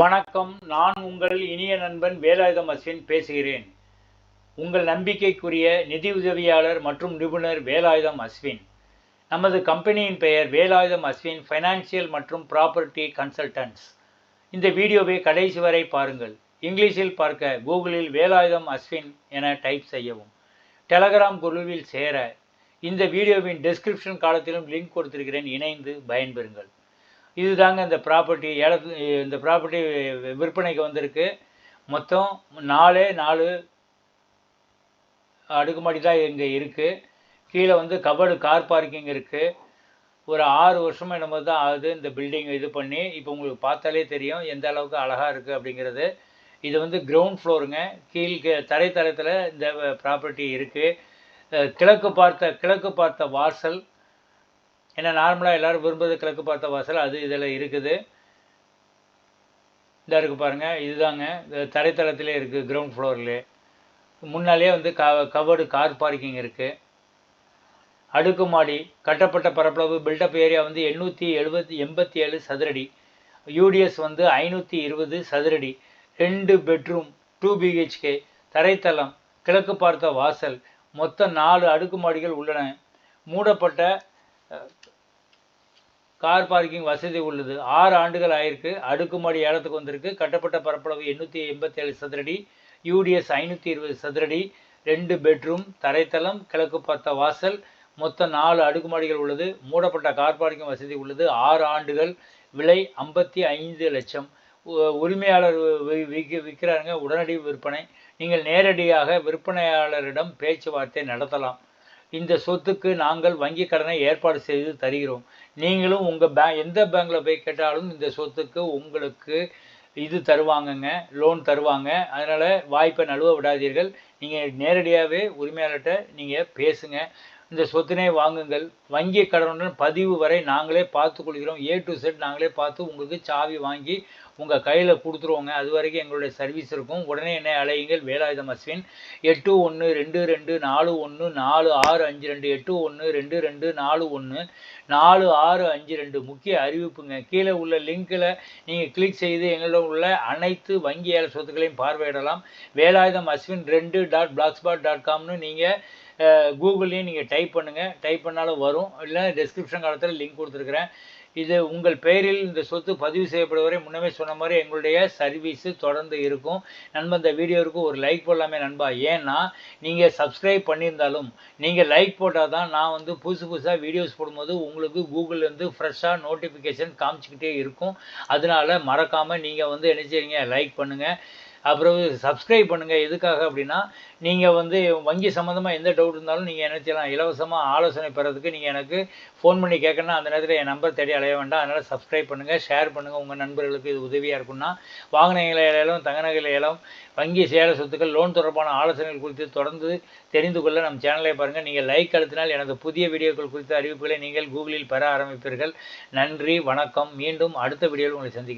வணக்கம். நான் உங்கள் இனிய நண்பன் வேலாயுதம் அஸ்வின் பேசுகிறேன். உங்கள் நம்பிக்கைக்குரிய நிதி உதவியாளர் மற்றும் நிபுணர் வேலாயுதம் அஸ்வின். நமது கம்பெனியின் பெயர் வேலாயுதம் அஸ்வின் ஃபைனான்சியல் மற்றும் ப்ராப்பர்ட்டி கன்சல்டன்ட்ஸ் இந்த வீடியோவை கடைசி வரை பாருங்கள். இங்கிலீஷில் பார்க்க கூகுளில் வேலாயுதம் அஸ்வின் என டைப் செய்யவும். டெலகிராம் குழுவில் சேர இந்த வீடியோவின் டிஸ்கிரிப்ஷன் காலத்திலும் லிங்க் கொடுத்திருக்கிறேன். இணைந்து பயன்பெறுங்கள். இதுதாங்க இந்த ப்ராப்பர்ட்டி ஏலத்து இந்த ப்ராப்பர்ட்டி விற்பனைக்கு வந்திருக்கு. மொத்தம் நாலே நாலு அடுக்குமாடி தான் இங்கே இருக்குது கீழே வந்து கபடு கார் பார்க்கிங் இருக்குது ஒரு ஆறு வருஷமாக என்னமோ தான் ஆகுது இந்த பில்டிங் இது பண்ணி. இப்போ உங்களுக்கு பார்த்தாலே தெரியும் எந்த அளவுக்கு அழகாக இருக்குது அப்படிங்கிறது. இது வந்து கிரவுண்ட் ஃப்ளோருங்க கீழ் தரைத்தளத்தில் இந்த ப்ராப்பர்ட்டி இருக்குது கிழக்கு பார்த்த கிழக்கு பார்த்த வாசல் ஏன்னா நார்மலாக எல்லோரும் விரும்புறது கிழக்கு பார்த்த வாசல் அது இதில் இருக்குது. இதாக இருக்குது பாருங்கள் இதுதாங்க. இந்த தரைத்தளத்திலே இருக்குது கிரவுண்ட் ஃப்ளோர்லேயே முன்னாலே வந்து க கவர்டு கார் பார்க்கிங் இருக்குது அடுக்குமாடி கட்டப்பட்ட பரப்பளவு பில்டப் ஏரியா வந்து எண்ணூற்றி எழுபத்தி எண்பத்தி ஏழு சதுரடி யூடிஎஸ் வந்து ஐநூற்றி இருபது சதுரடி. ரெண்டு பெட்ரூம் டூ பிஹெச்கே தரைத்தளம் கிழக்கு பார்த்த வாசல். மொத்தம் நாலு அடுக்குமாடிகள் உள்ளன. மூடப்பட்ட கார் பார்க்கிங் வசதி உள்ளது. ஆறு ஆண்டுகள் ஆயிருக்கு. அடுக்குமாடி ஏலத்துக்கு வந்திருக்கு. கட்டப்பட்ட பரப்பளவு எண்ணூற்றி எண்பத்தேழு சதுரடி யூடிஎஸ் ஐநூற்றி இருபது சதுரடி ரெண்டு பெட்ரூம் தரைத்தளம் கிழக்கு பார்த்த வாசல் மொத்தம் நாலு அடுக்குமாடிகள் உள்ளது. மூடப்பட்ட கார் பார்க்கிங் வசதி உள்ளது. ஆறு ஆண்டுகள் விலை ஐம்பத்தி ஐந்து லட்சம். உரிமையாளர் விற்க விற்கிறாருங்க உடனடி விற்பனை. நீங்கள் நேரடியாக விற்பனையாளரிடம் பேச்சுவார்த்தை நடத்தலாம். இந்த சொத்துக்கு நாங்கள் வங்கி கடனை ஏற்பாடு செய்து தருகிறோம். நீங்களும் உங்கள் பே எந்த பேங்க்கில் போய் கேட்டாலும் இந்த சொத்துக்கு உங்களுக்கு இது தருவாங்கங்க லோன் தருவாங்க. அதனால் வாய்ப்பை நழுவ விடாதீர்கள். நீங்கள் நேரடியாகவே உரிமையாளர்கிட்ட நீங்கள் பேசுங்கள் இந்த சொத்தினை வாங்குங்கள். வங்கி கடனுடன் பதிவு வரை நாங்களே பார்த்து கொள்கிறோம். ஏ டு செட் நாங்களே பார்த்து உங்களுக்கு சாவி வாங்கி உங்கள் கையில் கொடுத்துருவோங்க. அது வரைக்கும் எங்களுடைய சர்வீஸ் இருக்கும். உடனே என்னை அலையுங்கள் வேலாயுதம் அஸ்வின். எட்டு ஒன்று ரெண்டு ரெண்டு நாலு ஒன்று நாலு ஆறு அஞ்சு ரெண்டு எட்டு ஒன்று ரெண்டு ரெண்டு நாலு ஒன்று நாலு ஆறு அஞ்சு ரெண்டு. முக்கிய அறிவிப்புங்க. கீழே உள்ள லிங்கில் நீங்கள் கிளிக் செய்து எங்களிடம் உள்ள அனைத்து வங்கி சொத்துக்களையும் பார்வையிடலாம். வேலாயுதம் அஸ்வின் ரெண்டு டாட் பிளாக்ஸ்பாட் டாட் காம்னு நீங்கள் கூகுள்லேயும் நீங்கள் டைப் பண்ணுங்கள் டைப் பண்ணாலும் வரும். இல்லை டிஸ்கிரிப்ஷன் காலத்தில் லிங்க் கொடுத்துருக்குறேன். இது உங்கள் பெயரில் இந்த சொத்து பதிவு செய்யப்படுவரை முன்னமே சொன்ன மாதிரி எங்களுடைய சர்வீஸு தொடர்ந்து இருக்கும். நண்பன் இந்த வீடியோவுக்கு ஒரு லைக் போடலாமே நண்பா. ஏன்னா நீங்கள் சப்ஸ்கிரைப் பண்ணியிருந்தாலும் நீங்கள் லைக் போட்டால் தான் நான் வந்து புதுசு புதுசாக வீடியோஸ் போடும்போது உங்களுக்கு கூகுள்லேருந்து ஃப்ரெஷ்ஷாக நோட்டிஃபிகேஷன் காமிச்சிக்கிட்டே இருக்கும். அதனால் மறக்காமல் நீங்கள் வந்து என்ன செய்றீங்க? லைக் பண்ணுங்கள் அப்புறம் சப்ஸ்கிரைப் பண்ணுங்கள் எதுக்காக அப்படின்னா நீங்கள் வந்து வங்கி சம்மந்தமாக எந்த டவுட் இருந்தாலும் நீங்கள் என்ன செய்யலாம்? இலவசமாக ஆலோசனை பெறதுக்கு நீங்கள் எனக்கு ஃபோன் பண்ணி கேட்கணும்னா அந்த நேரத்தில் என் நம்பர் தேடி அலைய வேண்டாம். அதனால் சப்ஸ்கிரைப் பண்ணுங்கள் ஷேர் பண்ணுங்கள் உங்கள் நண்பர்களுக்கு இது உதவியாக இருக்கும்னா வாகன ஏலம் தங்க நகை ஏலம் வங்கி சேல சொத்துக்கள் லோன் தொடர்பான ஆலோசனைகள் குறித்து தொடர்ந்து தெரிந்து கொள்ள நம் சேனலை பாருங்கள் நீங்கள் லைக் அழுத்தினால் எனது புதிய வீடியோக்கள் குறித்த அறிவிப்புகளை நீங்கள் கூகுளில் பெற ஆரம்பிப்பீர்கள். நன்றி வணக்கம். மீண்டும் அடுத்த வீடியோவில் உங்களை சந்திக்கிறேன்.